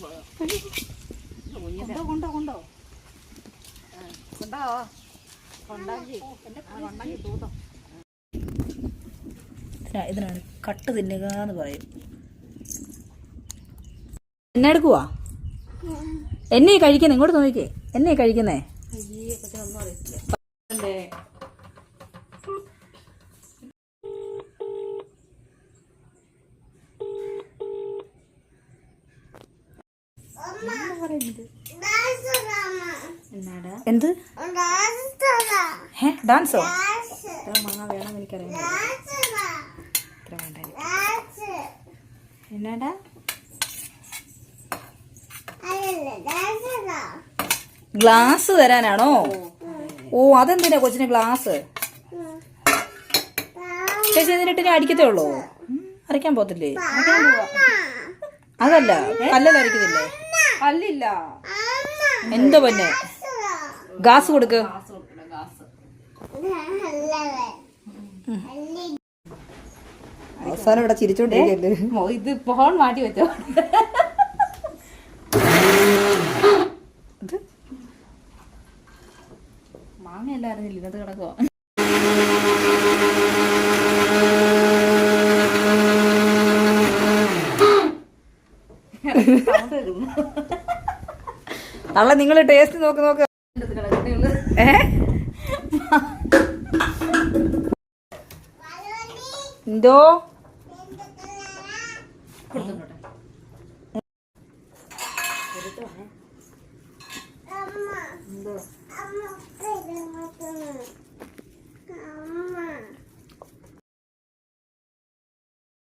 കൊണ്ടോ കൊണ്ടോ കൊണ്ടോ. കൊണ്ടോ. ഇതിനാണ് കട്ട് തിന്നുക എന്ന് പറയും. എന്നെ എടുക്കുവാ? എന്നെ കഴിക്കുന്നേ? ഇങ്ങോട്ട് നോക്കിക്കേ. എന്നെ കഴിക്കുന്നേ? അയ്യേ കൊച്ചിനൊന്നും എന്നാടാ? എന്ത്? ഹേ ഡാൻസോ എത്ര മാങ്ങ വേണം എനിക്കറിയാം എത്ര വേണ്ട എന്നാടാ? ഗ്ലാസ് തരാനാണോ? ഓ. അതെന്തിനാ കൊച്ചിന് ഗ്ലാസ് ചേച്ചി ഇതിനിട്ട് അടിക്കത്തേ ഉള്ളൂ. അരയ്ക്കാൻ പോത്തില്ലേ അതല്ല കല്ലല്ല അരയ്ക്കുന്നില്ലേ? അല്ലില്ല. എന്തോ പിന്നെ? ഗ്യാസ് കൊടുക്ക്. അവസാനം ഇവിടെ ചിരിച്ചോണ്ടിരിക്കല്ലേ? ഇത് ഫോൺ മാറ്റി വെച്ചോ. മാങ്ങ ഇന്നത് കിടക്കുവാ? Sound കേൾക്കുന്നു. നാളെ നിങ്ങൾ ടേസ്റ്റ് നോക്ക് നോക്ക്. ഏ? എന്തോ?